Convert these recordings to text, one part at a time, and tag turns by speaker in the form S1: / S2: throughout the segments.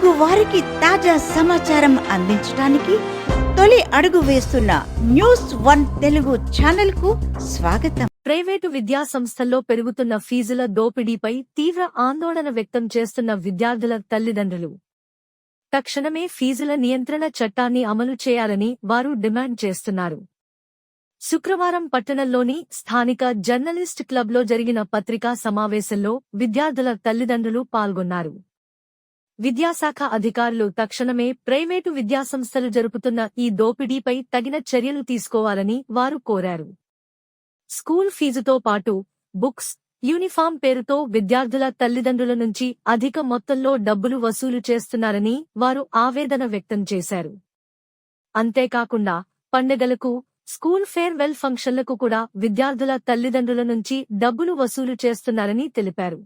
S1: తెలుగు వారికి తాజా సమాచారం అందించడానికి తొలి అడుగు వేస్తున్న న్యూస్ వన్ తెలుగు ఛానల్కు స్వాగతం.
S2: ప్రైవేటు విద్యా సంస్థల్లో పెరుగుతున్న ఫీజుల దోపిడీపై తీవ్ర ఆందోళన వ్యక్తం చేస్తున్న విద్యార్థుల తల్లిదండ్రులు. తక్షణమే ఫీజుల నియంత్రణ చట్టాన్ని అమలు చేయాలని వారు డిమాండ్ చేస్తున్నారు. శుక్రవారం పట్టణంలోని స్థానిక జర్నలిస్ట్ క్లబ్లో జరిగిన పత్రికా సమావేశంలో విద్యార్థుల తల్లిదండ్రులు పాల్గొన్నారు. విద్యాశాఖ అధికారులు తక్షణమే ప్రైవేటు విద్యాసంస్థలు జరుపుతున్న ఈ దోపిడీపై తగిన చర్యలు తీసుకోవాలని వారు కోరారు. స్కూల్ ఫీజుతో పాటు బుక్స్ యూనిఫామ్ పేరుతో విద్యార్థుల తల్లిదండ్రుల నుంచి అధిక మొత్తంలో డబ్బులు వసూలు చేస్తున్నారని వారు ఆవేదన వ్యక్తం చేశారు. అంతేకాకుండా పండుగలకు స్కూల్ ఫేర్వెల్ ఫంక్షన్లకు కూడా విద్యార్థుల తల్లిదండ్రుల నుంచి డబ్బులు వసూలు చేస్తున్నారని తెలిపారు.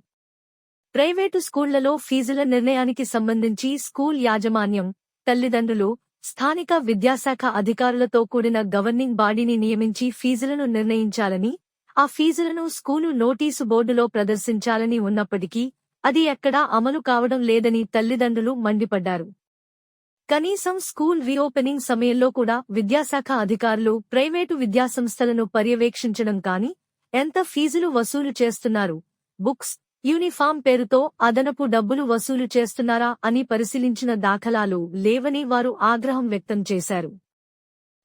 S2: ప్రైవేటు స్కూళ్ళలో ఫీజుల నిర్ణయానికి సంబంధించి స్కూల్ యాజమాన్యం తల్లిదండ్రులు స్థానిక విద్యాశాఖ అధికారులతో కూడిన గవర్నింగ్ బాడీని నియమించి ఫీజులను నిర్ణయించాలని ఆ ఫీజులను స్కూలు నోటీసు బోర్డులో ప్రదర్శించాలని ఉన్నప్పటికీ అది ఎక్కడా అమలు కావడం లేదని తల్లిదండ్రులు మండిపడ్డారు. కనీసం స్కూల్ రీఓపెనింగ్ సమయంలో కూడా విద్యాశాఖ అధికారులు ప్రైవేటు విద్యాసంస్థలను పర్యవేక్షించడం కాని ఎంత ఫీజులు వసూలు చేస్తున్నారు? బుక్స్ యూనిఫామ్ పేరుతో అదనపు డబ్బులు వసూలు చేస్తున్నారా అని పరిశీలించిన దాఖలాలు లేవని వారు ఆగ్రహం వ్యక్తం చేశారు.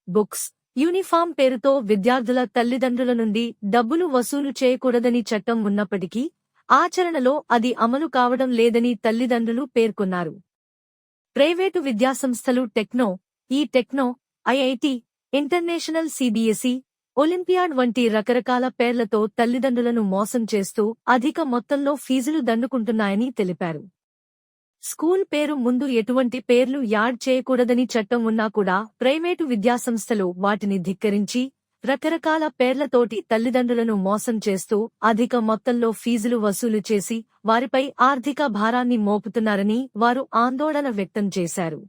S2: బుక్స్ యూనిఫామ్ పేరుతో విద్యార్థుల తల్లిదండ్రుల నుండి డబ్బులు వసూలు చేయకూడదని చట్టం ఉన్నప్పటికీ ఆచరణలో అది అమలు కావడం లేదని తల్లిదండ్రులు పేర్కొన్నారు. ప్రైవేటు విద్యాసంస్థలు techno e techno IIT international CBSE olympiad వంటి రకరకాల పేర్లతో తల్లిదండ్రులను మోసం చేస్తూ అధిక మొత్తంలో ఫీజులు దండుకుంటున్నాయని తెలిపారు. స్కూల్ పేరు ముందు ఎటువంటి పేర్లు యాడ్ చేయకూడదని చట్టం ఉన్నా కూడా ప్రైవేటు విద్యాసంస్థలు వాటిని ధిక్కరించి రకరకాల పేర్లతోటి తల్లిదండ్రులను మోసం చేస్తూ అధిక మొత్తంలో ఫీజులు వసూలు చేసి వారిపై ఆర్థిక భారాన్ని మోపుతున్నారని వారు ఆందోళన వ్యక్తం చేశారు.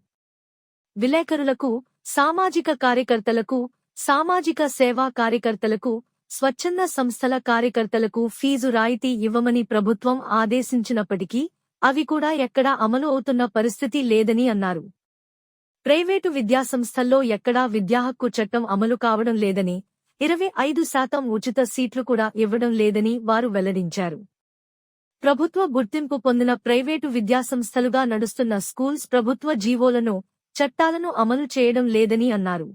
S2: విలేకరులకు సామాజిక కార్యకర్తలకు సామాజిక సేవా కార్యకర్తలకు స్వచ్ఛంద సంస్థల కార్యకర్తలకు ఫీజు రాయితీ ఇవ్వమని ప్రభుత్వం ఆదేశించినప్పటికీ అవి కూడా ఎక్కడా అమలు అవుతున్న పరిస్థితి లేదని అన్నారు. ప్రైవేటు విద్యాసంస్థల్లో ఎక్కడా విద్యాహక్కు చట్టం అమలు కావడం లేదని ఇరవై ఐదు శాతం ఉచిత సీట్లు కూడా ఇవ్వడం లేదని వారు వెల్లడించారు. ప్రభుత్వ గుర్తింపు పొందిన ప్రైవేటు విద్యాసంస్థలుగా నడుస్తున్న స్కూల్స్ ప్రభుత్వ జీవోలను చట్టాలను అమలు చేయడం లేదని అన్నారు.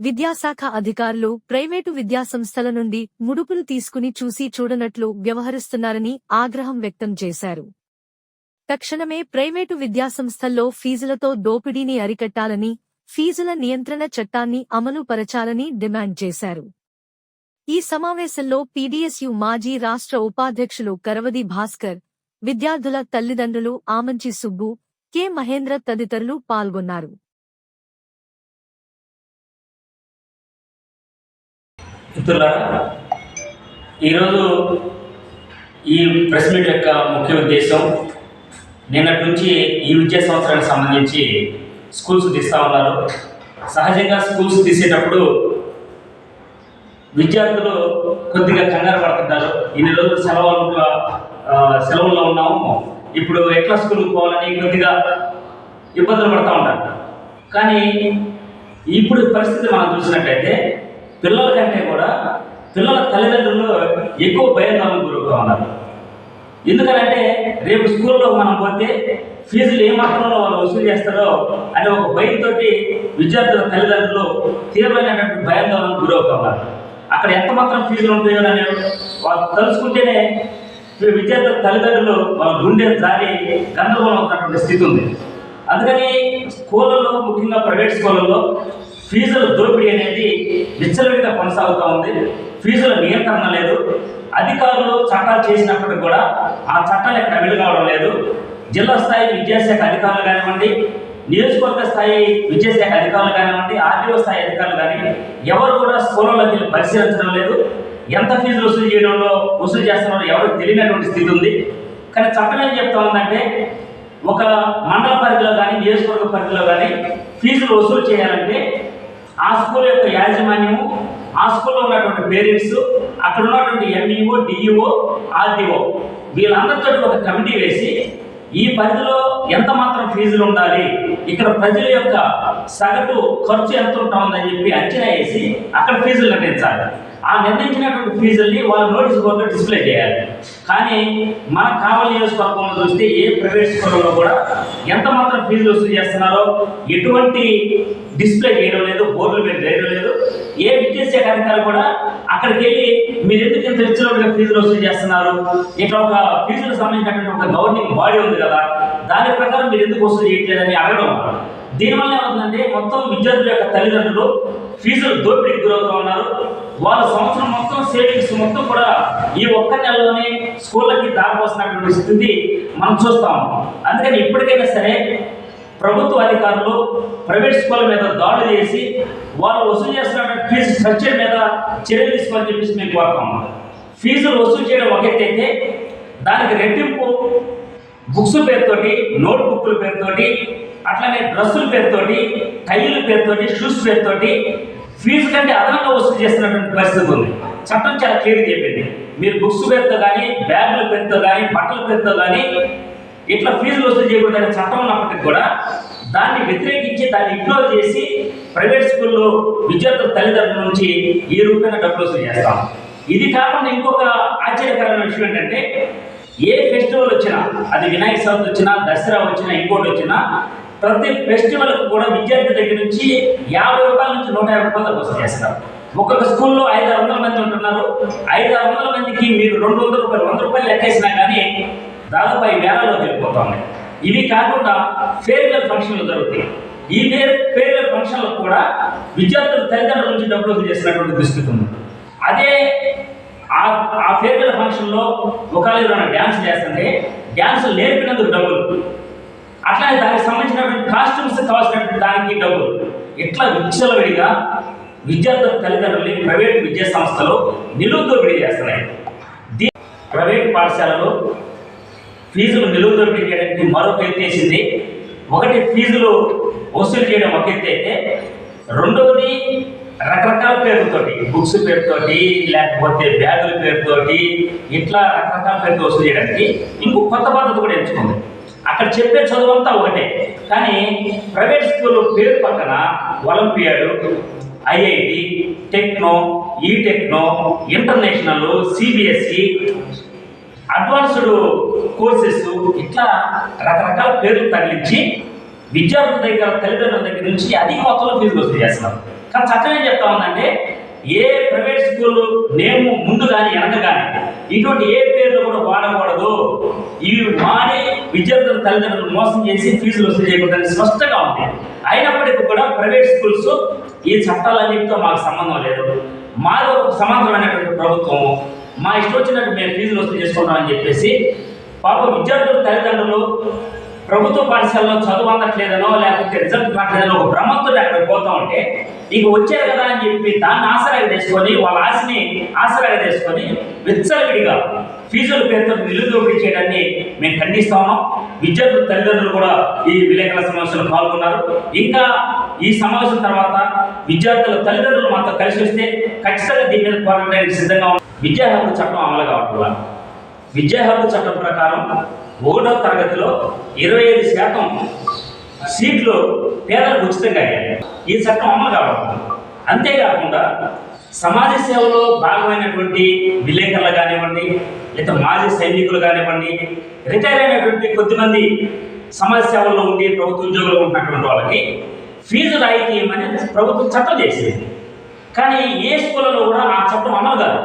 S2: విద్యాశాఖ అధికారులు ప్రైవేటు విద్యాసంస్థల నుండి ముడుపులు తీసుకుని చూసి చూడనట్లు వ్యవహరిస్తున్నారని ఆగ్రహం వ్యక్తం చేశారు. తక్షణమే ప్రైవేటు విద్యాసంస్థల్లో ఫీజులతో దోపిడీని అరికట్టాలని ఫీజుల నియంత్రణ చట్టాన్ని అమలు పరచాలని డిమాండ్ చేశారు. ఈ సమావేశంలో పీడీఎస్యు మాజీ రాష్ట్ర ఉపాధ్యక్షులు కరవది భాస్కర్ విద్యార్థుల తల్లిదండ్రులు ఆమంచి సుబ్బు కె మహేంద్ర తదితరులు పాల్గొన్నారు.
S3: మిత్రులారా ఈరోజు ఈ ప్రెస్ మీట్ యొక్క ముఖ్య ఉద్దేశం నిన్నటి నుంచి ఈ విద్యా సంవత్సరానికి సంబంధించి స్కూల్స్ తీస్తూ ఉన్నారు. సహజంగా స్కూల్స్ తీసేటప్పుడు విద్యార్థులు కొద్దిగా కంగారు పడుతుంటారు ఇన్ని రోజులు సెలవులు సెలవుల్లో ఉన్నాము. ఇప్పుడు ఎట్లా స్కూల్కి పోవాలని కొద్దిగా ఇబ్బందులు పడుతూ ఉంటారు. కానీ ఇప్పుడు పరిస్థితి మనం చూసినట్లయితే పిల్లల కంటే కూడా పిల్లల తల్లిదండ్రులు ఎక్కువ భయాందోళనకు గురవుతూ ఉన్నారు ఎందుకనంటే రేపు స్కూల్లో మనం పోతే ఫీజులు ఏ మాత్రంలో వాళ్ళు వసూలు చేస్తారో అనే ఒక భయంతో విద్యార్థుల తల్లిదండ్రులు తీవ్రమైనటువంటి భయాందోళనకు గురవుతూ ఉన్నారు. అక్కడ ఎంత మాత్రం ఫీజులు ఉంటాయో అని వాళ్ళు తలుచుకుంటేనే విద్యార్థుల తల్లిదండ్రులు వాళ్ళ గుండె జారి గందరగోళం ఉన్నటువంటి స్థితి ఉంది. అందుకని స్కూళ్ళలో ముఖ్యంగా ప్రైవేట్ స్కూళ్ళలో ఫీజుల దోపిడీ అనేది విచ్చలవిడిగా కొనసాగుతూ ఉంది. ఫీజుల నియంత్రణ లేదు. అధికారులు చట్టాలు చేసినప్పటికీ కూడా ఆ చట్టాలు ఎక్కడ అమలు కావడం లేదు. జిల్లా స్థాయి విద్యాశాఖ అధికారులు కానివ్వండి నియోజకవర్గ స్థాయి విద్యాశాఖ అధికారులు కానివ్వండి ఆర్టీఓ స్థాయి అధికారులు కానీ ఎవరు కూడా స్కూళ్ళలోకి వెళ్ళి పరిశీలించడం లేదు. ఎంత ఫీజులు వసూలు చేయడంలో వసూలు చేస్తున్నారో ఎవరికి తెలియనటువంటి స్థితి ఉంది. కానీ చట్టం ఏం చెప్తా ఉందంటే ఒక మండల పరిధిలో కానీ నియోజకవర్గ పరిధిలో కానీ ఫీజులు వసూలు చేయాలంటే ఆ స్కూల్ యొక్క యాజమాన్యము ఆ స్కూల్లో ఉన్నటువంటి పేరెంట్స్ అక్కడ ఉన్నటువంటి ఎంఈఓ డిఈఓ ఆర్డీఓ వీళ్ళందరితో ఒక కమిటీ వేసి ఈ పరిధిలో ఎంత మాత్రం ఫీజులు ఉండాలి ఇక్కడ ప్రజల యొక్క సగటు ఖర్చు ఎంత ఉంటుందని చెప్పి అంచనా వేసి అక్కడ ఫీజులు నిర్ణయించాలి. ఆ నిర్ణయించినటువంటి ఫీజుల్ని వాళ్ళ నోటీస్ బోర్డులో డిస్ప్లే చేయాలి. కానీ మన కావలి నియోజకవర్గంలో చూస్తే ఏ ప్రైవేట్ స్కూళ్ళలో కూడా ఎంత మాత్రం ఫీజులు వసూలు చేస్తున్నారో ఎటువంటి డిస్ప్లే చేయడం లేదు బోర్డులు మీరు వేయడం లేదు. ఏ విద్యాశాఖ అధికారి కూడా అక్కడికి వెళ్ళి మీరు ఎందుకు ఇంత విచ్చలవిడిగా ఫీజులు వసూలు చేస్తున్నారు? ఇక్కడ ఒక ఫీజులకు సంబంధించినటువంటి ఒక గవర్నింగ్ బాడీ ఉంది కదా దాని ప్రకారం మీరు ఎందుకు వసూలు చేయట్లేదని అడగడం. దీనివల్ల ఏమవుతుందంటే మొత్తం విద్యార్థుల యొక్క తల్లిదండ్రులు ఫీజులు దోపిడీకి గురవుతూ ఉన్నారు. వాళ్ళ సంవత్సరం మొత్తం సేవింగ్స్ మొత్తం కూడా ఈ ఒక్క నెలలోనే స్కూళ్ళకి దారిపోస్తున్నటువంటి స్థితి మనం చూస్తాం అందుకని ఇప్పటికైనా సరే ప్రభుత్వ అధికారులు ప్రైవేట్ స్కూల్ మీద దాడులు చేసి వాళ్ళు వసూలు చేస్తున్నటువంటి ఫీజు స్ట్రక్చర్ మీద చర్యలు తీసుకోవాలని చెప్పేసి మేము కోరుతాం ఫీజులు వసూలు చేయడం ఒకటైతే దానికి రెట్టింపు బుక్స్ పేరుతోటి నోట్ బుక్ల పేరుతోటి అట్లానే డ్రెస్సుల పేరుతోటి టైర్ల పేరుతోటి షూస్ పేరుతోటి ఫీజు కంటే అదనంగా వసూలు చేస్తున్నటువంటి పరిస్థితి ఉంది. చట్టం చాలా క్లియర్ చెప్పింది. మీరు బుక్స్ పేరుతో కానీ బ్యాగుల పేరుతో కానీ బట్టల పేరుతో కానీ ఇట్లా ఫీజులు వసూలు చేయకూడదనే చట్టం ఉన్నప్పటికీ కూడా దాన్ని వ్యతిరేకించి దాన్ని ఇగ్నోర్ చేసి ప్రైవేట్ స్కూల్లో విద్యార్థుల తల్లిదండ్రుల నుంచి ఈ రూపాయన డబ్బులు వసూలు చేస్తాం. ఇది కాకుండా ఇంకొక ఆశ్చర్యకరమైన విషయం ఏంటంటే ఏ ఫెస్టివల్ వచ్చినా అది వినాయక చవితి వచ్చినా దసరా వచ్చినా ఇంకోటి వచ్చినా ప్రతి ఫెస్టివల్ కూడా విద్యార్థి దగ్గర నుంచి యాభై రూపాయల నుంచి నూట యాభై రూపాయల వసూలు చేస్తారు. ఒక్కొక్క స్కూల్లో ఐదు ఆరు వందల మంది ఉంటున్నారు. ఐదు ఆరు వందల మందికి మీరు రెండు వందల రూపాయలు వంద రూపాయలు లెక్కేసినా కానీ దాదాపు ఐదు వేలలో వెళ్ళిపోతుంది ఇవి కాకుండా ఫేర్వెల్ ఫంక్షన్లు జరుగుతాయి. ఈ ఫేర్ ఫేర్వెల్ ఫంక్షన్లకు కూడా విద్యార్థుల తల్లిదండ్రుల నుంచి డబ్బులు చేసినటువంటి దుస్థితి ఉంది. అదే ఆ ఆ ఫేర్వెల్ ఫంక్షన్లో ఒకవేళ ఎవరైనా డ్యాన్స్ చేస్తుంటే డ్యాన్స్ నేర్పినందుకు డబ్బులు. అట్లానే దానికి సంబంధించినటువంటి కాస్ట్యూమ్స్ కావాల్సినటువంటి దానికి డబ్బులు ఇట్లా విచ్చలవిడిగా విద్యార్థుల తల్లిదండ్రుల్ని ప్రైవేట్ విద్యా సంస్థలు నిలువుదోపిడీ చేస్తున్నాయి. దీ ప్రైవేట్ పాఠశాలలో ఫీజులు నిలువుదోపిడీ చేయడానికి మరొక ఎత్తేసింది ఒకటి ఫీజులు వసూలు చేయడం ఒక ఎత్తు అయితే రెండవది రకరకాల పేరుతోటి బుక్స్ పేరుతోటి లేకపోతే బ్యాగుల పేరుతోటి ఇట్లా రకరకాల పేరుతో వసూలు చేయడానికి ఇంకో కొత్త పద్ధతి కూడా ఎంచుకుంది. అక్కడ చెప్పే చదువు అంతా ఒకటే. కానీ ప్రైవేట్ స్కూల్ పేరు పక్కన olympiad IIT techno e techno international CBSE advanced courses ఇట్లా రకరకాల పేర్లు తగిలించి విద్యార్థుల దగ్గర తల్లిదండ్రుల దగ్గర నుంచి అధిక మొత్తంలో ఫీజులు వసూలు చేస్తున్నారు. కానీ చట్టం ఏం చెప్తా ఉందంటే ఏ ప్రైవేట్ స్కూల్ నేము ముందు కానీ వెనక కానీ ఇటువంటి ఏ పేర్లు కూడా వాడకూడదు. ఇవి మాని విద్యార్థుల తల్లిదండ్రులు మోసం చేసి ఫీజులు వసూలు చేయకూడదని స్పష్టంగా ఉంది. అయినప్పటికీ కూడా ప్రైవేట్ స్కూల్స్ ఈ చట్టాలన్నింటితో మాకు సంబంధం లేదు. మాలో ఒక సమాంతరమైనటువంటి ప్రభుత్వం మా ఇష్టం వచ్చినట్టు మేము ఫీజులు వసూలు చేసుకుంటామని చెప్పేసి పాప విద్యార్థుల తల్లిదండ్రులు ప్రభుత్వ పాఠశాలలో చదువు అందట్లేదనో లేకపోతే రిజల్ట్ కావట్లేదనో ఒక భ్రమంతో అక్కడ పోతా ఉంటే ఇక వచ్చారు కదా అని చెప్పి దాన్ని ఆసరాగా చేసుకొని వాళ్ళ ఆశని ఆసరాగా చేసుకొని విచ్చలవిడిగా ఫీజుల పేరుతో నిలుదోపిడీ చేయడాన్ని మేము ఖండిస్తా ఉన్నాం. విద్యార్థుల తల్లిదండ్రులు కూడా ఈ విలేకరుల సమావేశంలో పాల్గొన్నారు. ఇంకా ఈ సమావేశం తర్వాత విద్యార్థుల తల్లిదండ్రులు మాతో కలిసి వస్తే ఖచ్చితంగా దీని మీద పోరాడడానికి సిద్ధంగా ఉన్నాం. విద్యా హక్కు చట్టం అమలు కావట్లేదు విద్యా హక్కు చట్టం ప్రకారం ఒకటో తరగతిలో ఇరవై ఐదు శాతం సీట్లు పేదలకు ఉచితంగా అయ్యాయి. ఈ చట్టం అమలు కావడం. అంతేకాకుండా సమాజ సేవలో భాగమైనటువంటి విలేకరులు కానివ్వండి లేదా మాజీ సైనికులు కానివ్వండి రిటైర్ అయినటువంటి కొద్దిమంది సమాజ సేవల్లో ఉండి ప్రభుత్వ ఉద్యోగులు ఉంటున్నటువంటి వాళ్ళకి ఫీజు రాయితీ ఇవ్వమని ప్రభుత్వం చట్టం చేసింది. కానీ ఏ స్కూళ్ళలో కూడా ఆ చట్టం అమలు కాదు.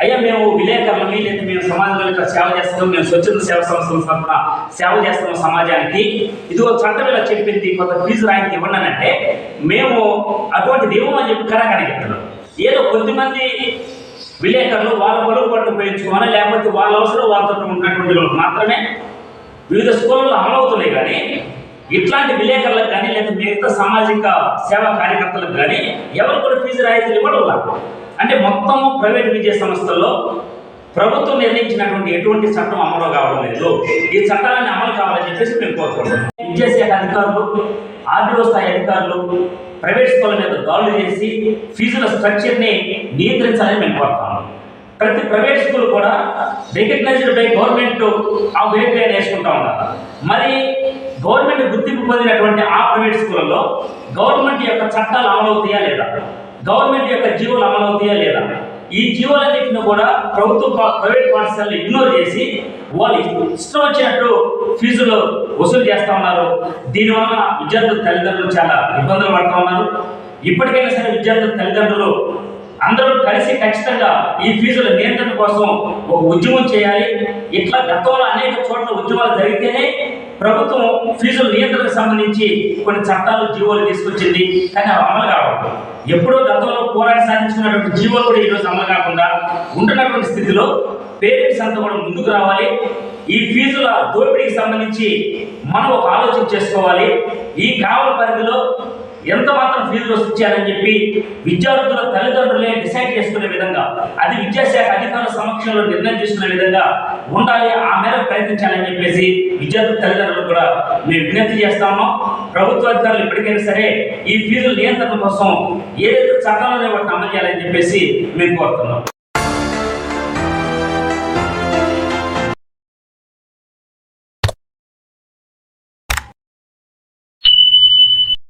S3: అయ్యా మేము విలేకరులమి లేదా మేము సమాజంలో ఇట్లా సేవ చేస్తున్నాం మేము స్వచ్ఛంద సేవ సంస్థల తరఫున సేవ చేస్తున్నాం సమాజానికి. ఇదిగో చట్టం ఇలా చెప్పింది కొంత ఫీజు రాయితీ ఇవ్వండి అంటే మేము అటువంటిది ఇవ్వమని చెప్పి కరాకని చెప్తున్నాం. ఏదో కొద్దిమంది విలేకరులు వాళ్ళ పొలం పట్టు ఉపయోగించుకోవాలి లేకపోతే వాళ్ళ అవసరం వాళ్ళతో ఉన్నటువంటి వాళ్ళు మాత్రమే వివిధ స్కూళ్ళలో అమలవుతున్నాయి కానీ ఇట్లాంటి విలేకరులకు కానీ లేదా మిగతా సామాజిక సేవా కార్యకర్తలకు కానీ ఎవరు కూడా ఫీజు రాయితీలు ఇవ్వడం లాభం అంటే మొత్తం ప్రైవేట్ విద్యా సంస్థల్లో ప్రభుత్వం నిర్ణయించినటువంటి ఎటువంటి చట్టం అమలు కావడం లేదు. ఈ చట్టాలన్నీ అమలు కావాలని చెప్పేసి మేము కోరుకుంటున్నాం. విద్యాశాఖ అధికారులు ఆర్డీఓ స్థాయి అధికారులు ప్రైవేట్ స్కూళ్ళ మీద దాడులు చేసి ఫీజుల స్ట్రక్చర్ని నియంత్రించాలని మేము కోరుతాము ప్రతి ప్రైవేట్ స్కూల్ కూడా రికగ్నైజ్డ్ బై గవర్నమెంట్ ఆ వెయిట్ వేసుకుంటా ఉన్నారు. మరి గవర్నమెంట్ గుర్తింపు పొందినటువంటి ఆ ప్రైవేట్ స్కూళ్ళలో గవర్నమెంట్ యొక్క చట్టాలు అమలవుతాయా లేదా? గవర్నమెంట్ యొక్క జీవోలు అమలవుతాయా లేదా? ఈ జీవోలన్నింటిని కూడా ప్రభుత్వ ప్రైవేట్ పాఠశాలలు ఇగ్నోర్ చేసి వాళ్ళు ఇష్టం వచ్చినట్టు ఫీజులు వసూలు చేస్తా ఉన్నారు. దీనివల్ల విద్యార్థుల తల్లిదండ్రులు చాలా ఇబ్బందులు పడుతూ ఉన్నారు. ఇప్పటికైనా సరే విద్యార్థుల తల్లిదండ్రులు అందరూ కలిసి ఖచ్చితంగా ఈ ఫీజుల నియంత్రణ కోసం ఒక ఉద్యమం చేయాలి. ఇట్లా గతంలో అనేక చోట్ల ఉద్యమాలు జరిగితేనే ప్రభుత్వం ఫీజుల నియంత్రణకు సంబంధించి కొన్ని చట్టాలు జీవోలు తీసుకొచ్చింది. కానీ అవి అమలు కావద్దు ఎప్పుడో గతంలో పోరాట సాధించుకున్నటువంటి జీవోలు కూడా ఈరోజు అమలు కాకుండా ఉంటున్నటువంటి స్థితిలో పేరెంట్స్ అంతా కూడా ముందుకు రావాలి. ఈ ఫీజుల దోపిడీకి సంబంధించి మనం ఒక ఆలోచన చేసుకోవాలి. ఈ కావల పరిధిలో ఎంత మాత్రం ఫీజులు వసూలు చెప్పి విద్యార్థుల తల్లిదండ్రులే డిసైడ్ చేసుకునే విధంగా అది విద్యాశాఖ అధికారుల సమక్షంలో నిర్ణయం తీసుకునే విధంగా ఉండాలి ఆ మేర ప్రయత్నించాలని చెప్పేసి విద్యార్థుల తల్లిదండ్రులు కూడా మేము విజ్ఞప్తి చేస్తాము ప్రభుత్వ అధికారులు ఎప్పటికైనా సరే ఈ ఫీజుల నియంత్రణ కోసం ఏదైతే చట్టంలోనే వాటిని అమలు చేయాలని చెప్పేసి మేము కోరుతున్నాం.